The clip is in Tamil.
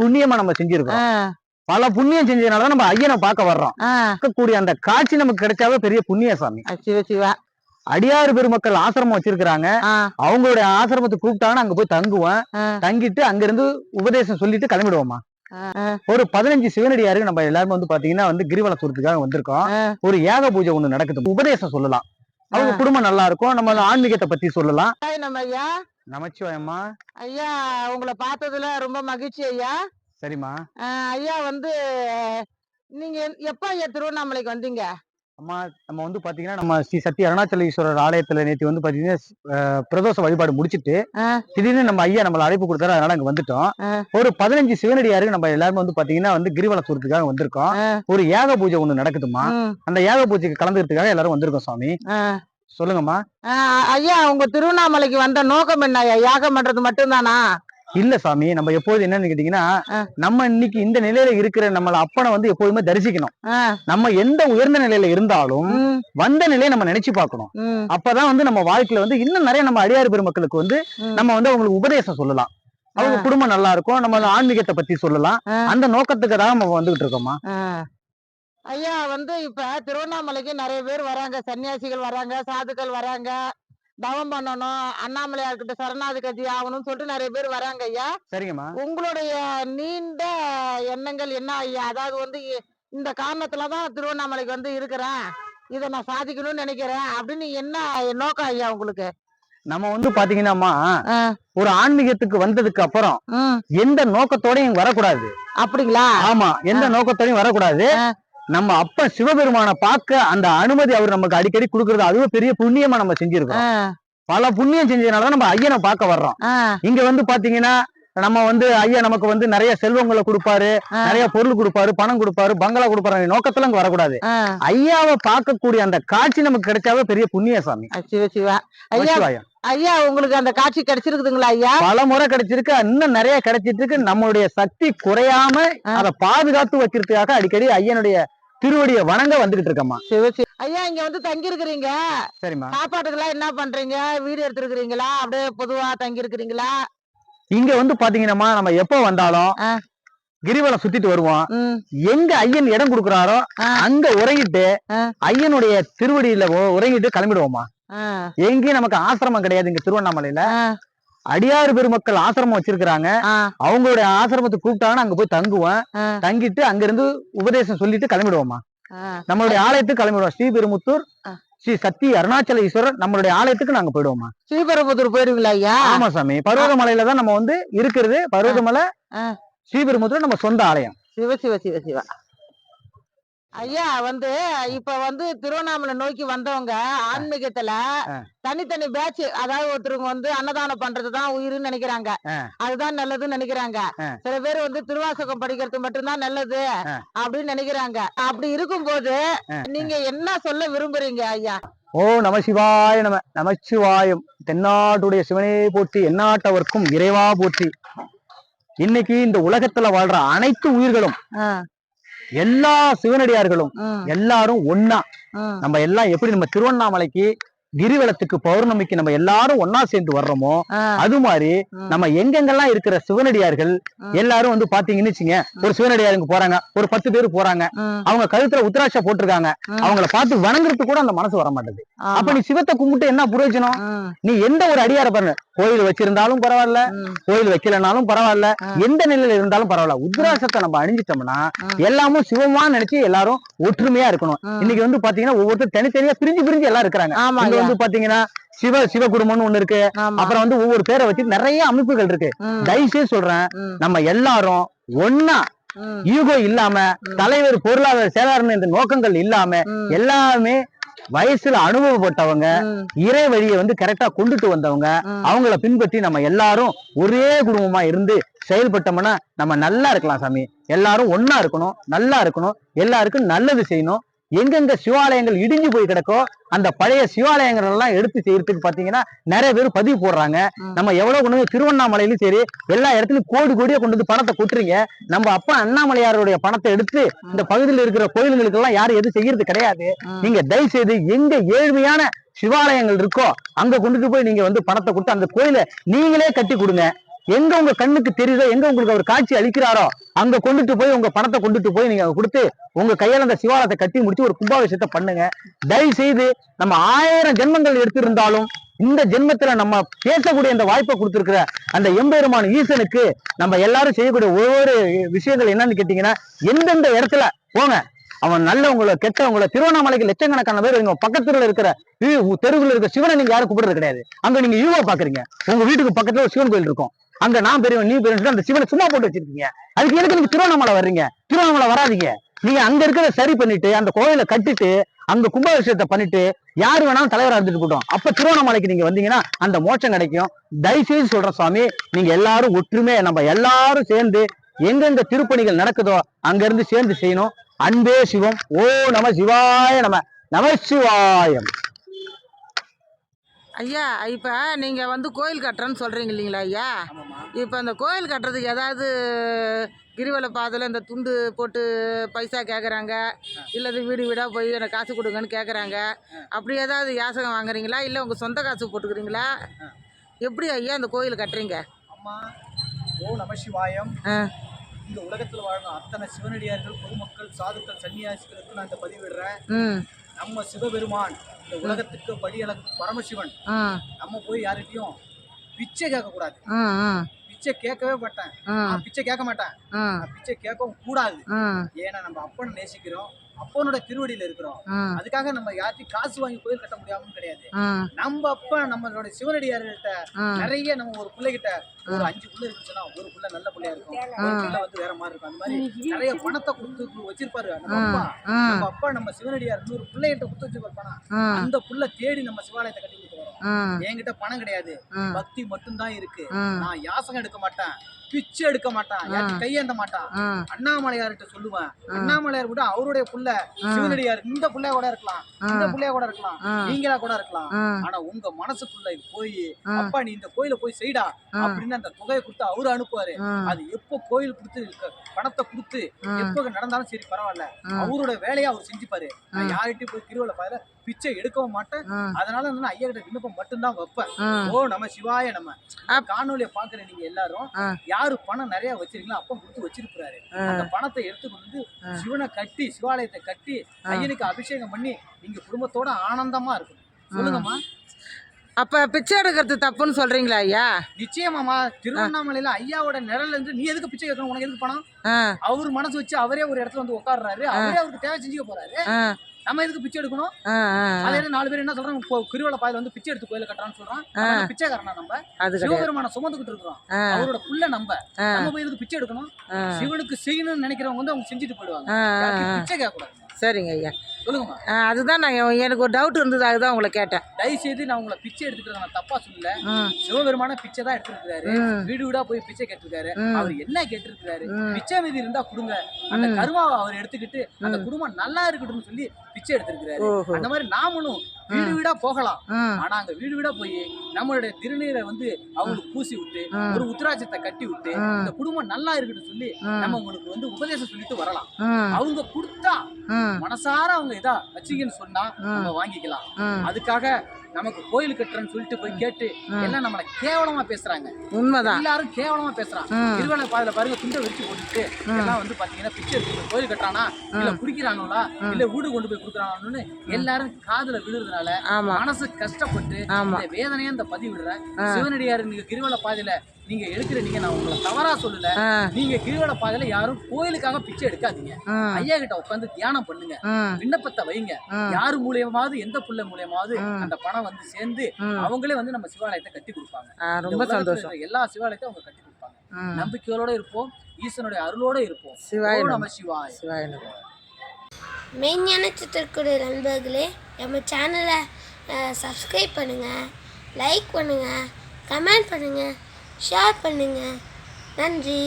புண்ணியமா நம்ம செஞ்சிருக்கோம். பல புண்ணியம் செஞ்சதுனால நம்ம ஐயனை பார்க்க வர்றோம். இருக்கக்கூடிய அந்த காட்சி நமக்கு கிடைச்சாவே பெரிய புண்ணிய சாமி அடியாறு பெருமக்கள் ஆசிரமம் வச்சிருக்கிறாங்க. அவங்களுடைய ஆசிரமத்துக்கு கூப்பிட்டாங்கன்னா அங்க போய் தங்குவேன். தங்கிட்டு அங்க இருந்து உபதேசம் சொல்லிட்டு கிளம்பிடுவோமா. ஒரு பதினஞ்சு சிவனடியாருக்கு நம்ம எல்லாரும் வந்து பாத்தீங்கன்னா வந்து கிரிவலம் சுரத்துக்காக வந்திருக்கோம். ஒரு ஏக பூஜை ஒண்ணு நடக்குது. உபதேசம் சொல்லலாம். அவங்க குடும்பம் நல்லா இருக்கும் நம்ம ஆன்மீகத்தை பத்தி சொல்லலாம். நம்ம ஐயா. நமச்சிவாயம்மா. ஐயா உங்களை பார்த்ததுல ரொம்ப மகிழ்ச்சி ஐயா. சரிம்மா. ஐயா வந்து நீங்க எப்ப ஐயா திருவண்ணாமலைக்கு வந்தீங்க? அம்மா நம்ம வந்து பாத்தீங்கன்னா நம்ம ஸ்ரீ சக்தி அருணாச்சலேஸ்வரர் ஆலயத்துல நேற்று வந்து பாத்தீங்கன்னா பிரதோஷ வழிபாடு முடிச்சிட்டு. திடீர்னு நம்ம ஐயா நம்மள அழைப்பு கொடுத்தாரு அதனால அங்க வந்துட்டோம். ஒரு பதினஞ்சு சிவனடியாருக்கு நம்ம எல்லாரும் வந்து பாத்தீங்கன்னா வந்து கிரிவலம் சுரத்துக்காக வந்திருக்கோம். ஒரு ஏக பூஜை ஒண்ணு நடக்குதுமா அந்த ஏக பூஜைக்கு கலந்துக்கிறதுக்காக எல்லாரும் வந்திருக்கோம் சுவாமி. சொல்லுங்கம்மா ஐயா உங்க திருவண்ணாமலைக்கு வந்த நோக்கம் என்ன ஐயா யாகம் பண்றது மட்டும்தானா இல்ல சாமி நம்ம எப்போது என்னன்னு கேட்டீங்கன்னா. நம்ம இன்னைக்கு இந்த நிலையில இருக்கிற நம்மள அப்பனை வந்து எப்போதுமே தரிசிக்கணும் நம்ம எந்த உயர்ந்த நிலையில இருந்தாலும் வந்த நிலையை நம்ம நினைச்சு பார்க்கணும் அப்பதான் வந்து நம்ம வாழ்க்கையில வந்து இன்னும் நிறைய நம்ம அடியார் பெருமக்களுக்கு வந்து. நம்ம வந்து அவங்களுக்கு உபதேசம் சொல்லலாம் அவங்க. குடும்பம் நல்லா இருக்கும் நம்ம ஆன்மீகத்தை பத்தி சொல்லலாம். அந்த நோக்கத்துக்கு தான் நம்ம வந்துகிட்டு இருக்கோமா. ஐயா வந்து இப்ப திருவண்ணாமலைக்கு நிறைய பேர் வராங்க சன்னியாசிகள் வராங்க சாதுக்கள் வராங்க தவம் பண்ணணும் அண்ணாமலையார்கிட்ட சரணாதிகதி ஆகணும்னு சொல்லிட்டு நிறைய பேர் வராங்க ஐயா. சரிங்கம்மா. உங்களுடைய நீண்ட எண்ணங்கள் என்ன ஐயா? அதாவது வந்து இந்த காரணத்துல தான் திருவண்ணாமலைக்கு வந்து இருக்கிறேன். இதை நான் சாதிக்கணும்னு நினைக்கிறேன். அப்படின்னு என்ன நோக்கம் ஐயா உங்களுக்கு? நம்ம வந்து பாத்தீங்கன்னாம்மா ஆ, ஒரு ஆன்மீகத்துக்கு வந்ததுக்கு அப்புறம் எந்த நோக்கத்தோடயும் வரக்கூடாது. அப்படிங்களா? ஆமா எந்த நோக்கத்தோடயும் வரக்கூடாது. நம்ம அப்ப சிவபெருமானை பார்க்க அந்த அனுமதி அவர் நமக்கு அடிக்கடி கொடுக்கறது அதுவும் பெரிய புண்ணியமா நம்ம செஞ்சிருக்கோம். பல புண்ணியம் செஞ்சதுனாலதான் நம்ம ஐயனை பார்க்க வர்றோம். இங்க வந்து பாத்தீங்கன்னா நம்ம வந்து ஐயா நமக்கு வந்து நிறைய செல்வங்களை கொடுப்பாரு. நிறைய பொருள் கொடுப்பாரு பணம் கொடுப்பாரு பங்களா கொடுப்பாரு நோக்கத்துல அங்க வரக்கூடாது. ஐயாவை பார்க்கக்கூடிய அந்த காட்சி நமக்கு கிடைச்சாவே பெரிய புண்ணிய சாமி ஐயா. ஐயா உங்களுக்கு அந்த காட்சி கிடைச்சிருக்குதுங்களா ஐயா? பல முறை கிடைச்சிருக்கு. இன்னும் நிறைய கிடைச்சிட்டு இருக்கு நம்மளுடைய சக்தி குறையாம. அதை பாதுகாத்து வைக்கிறதுக்காக அடிக்கடி ஐயனுடைய திருவடியை வணங்க வந்துகிட்டு இருக்கம்மா. ஐயா இங்க வந்து தங்கி இருக்கிறீங்க சரிம்மா. சாப்பாட்டுக்கெல்லாம் என்ன பண்றீங்க? வீடு எடுத்துருக்கீங்களா அப்படியே பொதுவா தங்கி இருக்கிறீங்களா இங்க வந்து பாத்தீங்கன்னா நம்ம எப்போ வந்தாலும். கிரிவலம் சுத்திட்டு வருவோம் எங்க ஐயன் இடம் கொடுக்குறாரோ. அங்க உறங்கிட்டு. ஐயனுடைய திருவடியில உறங்கிட்டு கிளம்பிடுவோமா? எங்கேயும் நமக்கு ஆசிரமம் கிடையாது இங்க திருவண்ணாமலையில. அடியாறு பெருமக்கள் ஆசிரமம் வச்சிருக்கிறாங்க. அவங்களுடைய ஆசிரமத்துக்கு கூப்பிட்டாங்கன்னா அங்க போய் தங்குவேன் ஆ, தங்கிட்டு அங்க இருந்து உபதேசம் சொல்லிட்டு கிளம்பிடுவோமா. நம்மளுடைய ஆலயத்துக்கு கிளம்பிடுவோம். ஸ்ரீபெருமுத்தூர். ஸ்ரீ சக்தி அருணாச்சல ஈஸ்வரர் நம்மளுடைய ஆலயத்துக்கு நாங்க போயிடுவோமா? ஸ்ரீபெரும்புத்தூர் போயிருவீங்களா ஐயா? ஆமா சாமி. பர்வதமலையில தான் நம்ம வந்து இருக்கிறது. பர்வதமலை ஆ. ஸ்ரீபெருமுத்தூர் நம்ம சொந்த ஆலயம் சிவ சிவ சிவ சிவா ஐயா வந்து இப்ப வந்து திருவண்ணாமலை நோக்கி வந்தவங்க ஆன்மீகத்துல. தனித்தனி பேட்ச் அதாவது ஒருத்தருங்க வந்து அன்னதானம் பண்றதுதான் உயிருன்னு நினைக்கிறாங்க. அதுதான் நல்லதுன்னு நினைக்கிறாங்க. சில பேர் வந்து திருவாசகம் படிக்கிறது மட்டும்தான் நல்லது. அப்படின்னு நினைக்கிறாங்க அப்படி இருக்கும்போது. நீங்க என்ன சொல்ல விரும்புறீங்க ஐயா ஓ நம சிவாய நம நமச்சிவாயம் தென்னாட்டுடைய சிவனே போற்றி எந்நாட்டவர்க்கும் இறைவா போற்றி இன்னைக்கு இந்த உலகத்துல வாழ்ற அனைத்து உயிர்களும் எல்லா சிவனடியார்களும் எல்லாரும் ஒன்னா நம்ம எல்லாம் எப்படி நம்ம திருவண்ணாமலைக்கு கிரிவலத்துக்கு பௌர்ணமிக்கு நம்ம எல்லாரும் ஒன்னா சேர்ந்து வர்றோமோ அது மாதிரி நம்ம எங்கெங்கெல்லாம் இருக்கிற சிவனடியார்கள். எல்லாரும் வந்து பாத்தீங்கன்னு வச்சுங்க ஒரு சிவனடியாருங்க போறாங்க ஒரு பத்து பேர் போறாங்க அவங்க கழுத்துல உத்தராட்சை போட்டிருக்காங்க. அவங்கள பார்த்து வணங்குறதுக்கு கூட அந்த மனசு வர மாட்டேது. அப்ப நீ சிவத்தை கும்பிட்டு என்ன பிரயோஜனம் நீ எந்த ஒரு அடியார பாருங்க கோயில் வச்சிருந்தாலும் பரவாயில்ல கோயில் வைக்கலனாலும் பரவாயில்ல. எந்த நிலையில இருந்தாலும் பரவாயில்ல உத்ராசத்தை நம்ம அணிஞ்சிட்டோம்னா. எல்லாமும் சிவமா நினைச்சு எல்லாரும் ஒற்றுமையா இருக்கணும். இன்னைக்கு வந்து பாத்தீங்கன்னா ஒவ்வொருத்தர் தனித்தனியா பிரிஞ்சு பிரிஞ்சு எல்லாம் இருக்கிறாங்க. வந்து பாத்தீங்கன்னா சிவ சிவ குடும்பம்னு ஒண்ணு இருக்கு. அப்புறம் வந்து ஒவ்வொரு பேரை வச்சு நிறைய அமைப்புகள் இருக்கு. ம், தயவுசெய்து சொல்றேன். நம்ம எல்லாரும் ஒன்னா ஈகோ இல்லாம. தலைவர் பொருளாதார செயலாளர் இந்த நோக்கங்கள் இல்லாம எல்லாமே வயசுல அனுபவப்பட்டவங்க இறை வழியை வந்து கரெக்டா கொண்டுட்டு வந்தவங்க. அவங்கள பின்பற்றி நம்ம எல்லாரும் ஒரே குடும்பமா இருந்து செயல்பட்டோம்னா நம்ம நல்லா இருக்கலாம் சாமி. எல்லாரும் ஒண்ணா இருக்கணும் நல்லா இருக்கணும். எல்லாருக்கும் நல்லது செய்யணும். எங்கெங்க சிவாலயங்கள் இடிஞ்சு போய் கிடக்கோ அந்த பழைய சிவாலயங்கள் எல்லாம் எடுத்து செய்யறதுக்கு பாத்தீங்கன்னா நிறைய பேர் பதிவு போடுறாங்க. நம்ம எவ்வளவு கொண்டு வந்து திருவண்ணாமலையிலும் சரி எல்லா இடத்துலயும் கோடி கோடியா கொண்டு வந்து பணத்தை கொட்டுறீங்க. நம்ம அப்பா அண்ணாமலையாருடைய பணத்தை எடுத்து இந்த பகுதியில் இருக்கிற கோயில்களுக்கு எல்லாம் யாரும் எதுவும் செய்யறது கிடையாது. நீங்க தயவு செய்து எங்க ஏழ்மையான சிவாலயங்கள் இருக்கோ அங்க கொண்டுட்டு போய் நீங்க வந்து பணத்தை கொடுத்து அந்த கோயிலை நீங்களே கட்டி கொடுங்க. எங்க உங்க கண்ணுக்கு தெரியுதோ எங்க உங்களுக்கு அவர் காட்சி அளிக்கிறாரோ அங்க கொண்டுட்டு போய் உங்க பணத்தை கொண்டுட்டு போய் நீங்க கொடுத்து உங்க கையால அந்த சிவாலயத்தை கட்டி முடிச்சு ஒரு கும்பாபிஷத்தை பண்ணுங்க. தயவு செய்து நம்ம ஆயிரம் ஜென்மங்கள் எடுத்திருந்தாலும் இந்த ஜென்மத்துல நம்ம பேசக்கூடிய இந்த வாய்ப்பை கொடுத்திருக்கிற அந்த எம்பெருமான ஈசனுக்கு நம்ம எல்லாரும் செய்யக்கூடிய ஒவ்வொரு விஷயங்கள் என்னன்னு கேட்டீங்கன்னா எந்தெந்த இடத்துல போங்க. அவன் நல்லவங்கள கெட்டவங்கள திருவண்ணாமலைக்கு லட்சக்கணக்கான பேர் இங்க பக்கத்துல இருக்கிற ஈ- தெருவுல இருக்கிற சிவனை நீங்க யாரும் கூப்பிடுறது கிடையாது. அங்க நீங்க யூவா பாக்குறீங்க உங்க வீட்டுக்கு பக்கத்துல ஒரு சிவன் கோயில் இருக்கும். அங்க நான் பெரியவன் நீ பெரியவன் அந்த சிவனை சும்மா போட்டு வச்சிருக்கீங்க. அதுக்கு எதுக்கு நீங்க திருவண்ணாமலை வர்றீங்க? திருவண்ணாமலை வராதீங்க. நீங்க அங்க இருக்கிறத சரி பண்ணிட்டு அந்த கோயிலை கட்டிட்டு அங்க கும்பாபிஷேகத்தை பண்ணிட்டு யாரு வேணாலும் தலைவரா இருந்துட்டு அப்ப திருவண்ணாமலைக்கு நீங்க வந்தீங்கன்னா அந்த மோட்சம் கிடைக்கும். தயவுசெய்து சொல்றேன் சுவாமி நீங்க எல்லாரும் ஒற்றுமையா நம்ம எல்லாரும் சேர்ந்து எங்கெங்க திருப்பணிகள் நடக்குதோ அங்க இருந்து சேர்ந்து செய்யணும். அன்பே சிவம் ஓ நம சிவாய நம நம சிவாயம். ஐயா இப்போ நீங்கள் வந்து கோயில் கட்டுறேன்னு சொல்கிறீங்க இல்லைங்களா ஐயா? இப்போ அந்த கோயில் கட்டுறதுக்கு ஏதாவது கிரிவல பாதையில் இந்த துண்டு போட்டு பைசா கேட்குறாங்க இல்லது வீடு வீடாக போய் எனக்கு காசு கொடுங்கன்னு கேட்குறாங்க அப்படி ஏதாவது யாசகம் வாங்குறீங்களா? இல்லை உங்கள் சொந்த காசு போட்டுக்கிறீங்களா? எப்படி ஐயா அந்த கோயில் கட்டுறீங்க? அம்மா ஓ நம சிவாயம். ஆ. இந்த உலகத்தில் வாழும் அத்தனை சிவனடியார்கள் பொதுமக்கள் சாதுக்கள் சன்னியாசிகளுக்கு நான் இந்த பதிவிடுறேன். நம்ம சிவபெருமான் இந்த உலகத்துக்கு படியளக்கு பரமசிவன். ம் நம்ம போய் யார்கிட்டயும் பிச்சை கேட்கக்கூடாது. பிச்சை கேட்கவே மாட்டேன். நான் பிச்சை கேட்க மாட்டேன். நான் பிச்சை கேட்கவும் கூடாது. ஏன்னா நம்ம அப்பனை நேசிக்கிறோம். அப்பனோட திருவடியில இருக்கிறோம். அதுக்காக நம்ம யார்ட்டையும் காசு வாங்கி கோயில் கட்ட முடியாமல் கிடையாது. நம்ம அப்பா நம்மளோட சிவனடியார்கிட்ட நிறைய நம்ம ஒரு பிள்ளைகிட்ட ஒரு அஞ்சு புள்ள இருக்குன்னு சொன்னா ஒரு புள்ள நல்ல பிள்ளையா இருக்கும். ஒரு புள்ள வந்து வேற மாதிரி இருக்கும். அந்த மாதிரி நிறைய பணத்தை கொடுத்து வச்சிருப்பாரு. நம்ம அப்பா. நம்ம அப்பா நம்ம சிவனடியார் நூறு பிள்ளைகிட்ட கொடுத்து வச்சிருப்பாரு பணம். அந்த புள்ள தேடி நம்ம சிவாலயத்தை கட்டி என்கிட்ட பணம் கிடையாது. பக்தி மட்டும்தான் இருக்கு. நான் யாசகம் எடுக்க மாட்டேன். பிச்சை எடுக்க மாட்டான். கையேந்த மாட்டான். அண்ணாமலையார்கிட்ட சொல்லுவேன். அண்ணாமலையார் கூட அவருடைய புள்ள சிவனடியார் இந்த புள்ளைய கூட இருக்கலாம். இந்த புள்ளைய கூட இருக்கலாம். நீங்களா கூட இருக்கலாம். ஆனா உங்க மனசுக்குள்ள இது போய். அப்பா நீ இந்த கோயில போய் செய்டா. அப்படின்னு அந்த தொகையை கொடுத்து அவரு அனுப்புவாரு. அது எப்போ கோயில் கொடுத்து பணத்தை கொடுத்து. எப்போ நடந்தாலும் சரி பரவாயில்ல. அவரோட வேலையை அவர் செஞ்சுப்பாரு. நான் யார்கிட்டயும் போய் திருவிழா பாரு. பிச்சை எடுக்கவும் மாட்டேன். அதனால வந்து ஐயா கிட்ட விண்ணப்பம் மட்டும்தான் வைப்பேன். ஓ நம்ம சிவாய நம்ம. காணொலியை பாக்குற நீங்க எல்லாரும். யாரு பணம் நிறைய வச்சிருக்கீங்களோ அப்பா கொடுத்து வச்சிருக்கிறாரு. அந்த பணத்தை எடுத்து கொண்டு ஆ. சிவனை கட்டி சிவாலயத்தை கட்டி ஐயனுக்கு அபிஷேகம் பண்ணி நீங்க குடும்பத்தோட ஆனந்தமா இருக்கும் சொல்லுங்கம்மா. அப்ப பிச்சை எடுக்கிறது தப்புன்னு சொல்றீங்களா ஐயா? நிச்சயமாமா திருவண்ணாமலையில ஐயாவோட நிழல் இருந்து நீ எதுக்கு பிச்சை கேட்கணும் உனக்கு எதுக்கு பணம்? அவர் மனசு வச்சு அவரே ஒரு இடத்துல வந்து உட்கார்றாரு. அவரே அவருக்கு தேவை செஞ்சுக்க போறாரு. நம்ம எதுக்கு பிச்சை எடுக்கணும்? அதே நாலு பேர் என்ன சொல்றாங்க? இப்போ கிருவல பாதையில வந்து பிச்சை எடுத்து கோயில கட்டுறான்னு சொல்றான். பிச்சைக்காரனா நம்ம? சிவபெருமான சுமந்துக்கிட்டு இருக்கிறோம். அவரோட புள்ள நம்ம. நம்ம போய் எதுக்கு பிச்சை எடுக்கணும்? சிவனுக்கு செய்யணும்னு நினைக்கிறவங்க வந்து அவங்க செஞ்சுட்டு போயிடுவாங்க. பிச்சை கேட்கக்கூடாது. சரிங்க ஐயா. சொல்லுங்கம்மா. அதுதான் நான் எனக்கு ஒரு டவுட் இருந்தது அதுதான் உங்களை கேட்டேன். தயவு செய்து நான் உங்களை பிச்சை எடுத்துக்கிறத நான் தப்பா சொல்லல. சிவபெருமான பிச்சை தான் எடுத்திருக்காரு வீடு வீடா போய் பிச்சை கேட்டிருக்காரு. அவர் என்ன கேட்டிருக்காரு. பிச்சை மீதி இருந்தா கொடுங்க. அந்த. கருமாவை அவர் எடுத்துக்கிட்டு அந்த குடும்பம் நல்லா இருக்கட்டும்னு சொல்லி பிச்சை எடுத்திருக்காரு ஓஹோ. அந்த மாதிரி நாமளும் வீடு வீடா போகலாம். ஆனா அங்க வீடு வீடா போய் நம்மளுடைய திருநீரை வந்து அவங்களுக்கு பூசி விட்டு. ஒரு உத்திராட்சத்தை கட்டி விட்டு. இந்த குடும்பம் நல்லா இருக்கட்டும் சொல்லி. நம்ம உங்களுக்கு வந்து உபதேசம் சொல்லிட்டு வரலாம். அவங்க கொடுத்தா மனசார அவங்க இதா வச்சிங்கன்னு சொன்னா. நம்ம வாங்கிக்கலாம் அதுக்காக நமக்கு கோயில் கட்டுறேன்னு சொல்லிட்டு போய் கேட்டு. எல்லாம் நம்மள கேவலமா பேசுறாங்க. உண்மைதான். எல்லாரும் கேவலமா பேசுறாங்க ம் திருவேலை பாதையில பாருங்க துண்டை வச்சு போட்டுட்டு எல்லாம் வந்து பாத்தீங்கன்னா பிச்சை எடுத்து கோயில் கட்டுறானா? இல்ல குடிக்கிறாங்களா இல்ல வீடு கொண்டு போய் கொடுக்குறாங்கன்னு எல்லாரும் காதுல விழுறதுனால மனசு கஷ்டப்பட்டு இந்த வேதனையை இந்த பதிவிடுறேன் ஆ. சிவனடியார் நீங்க கிரிவல பாதையில நீங்க எடுக்கிற நீங்க நான் உங்களை தவறா சொல்லல. நீங்க கிரிவல பாதையில யாரும் கோயிலுக்காக பிச்சை எடுக்காதீங்க. ஐயா கிட்ட உட்காந்து தியானம் பண்ணுங்க. விண்ணப்பத்தை வைங்க. யாரு மூலியமாவது எந்த புள்ள மூலியமாவது. அந்த பணம் வந்து சேர்ந்து. அவங்களே வந்து நம்ம சிவாலயத்தை கட்டி கொடுப்பாங்க. ரொம்ப சந்தோஷம். எல்லா சிவாலயத்தையும் அவங்க கட்டி கொடுப்பாங்க. நம்பிக்கையோட இருப்போம் ஈசனுடைய அருளோட இருப்போம். சிவாய ஓம் நம. நம சிவாய். சிவாய மெய்ஞான சித்திரக்குடி நண்பர்களே நம்ம சேனலை சப்ஸ்கிரைப் பண்ணுங்கள் லைக் பண்ணுங்கள் கமெண்ட் பண்ணுங்கள் ஷேர் பண்ணுங்கள் நன்றி.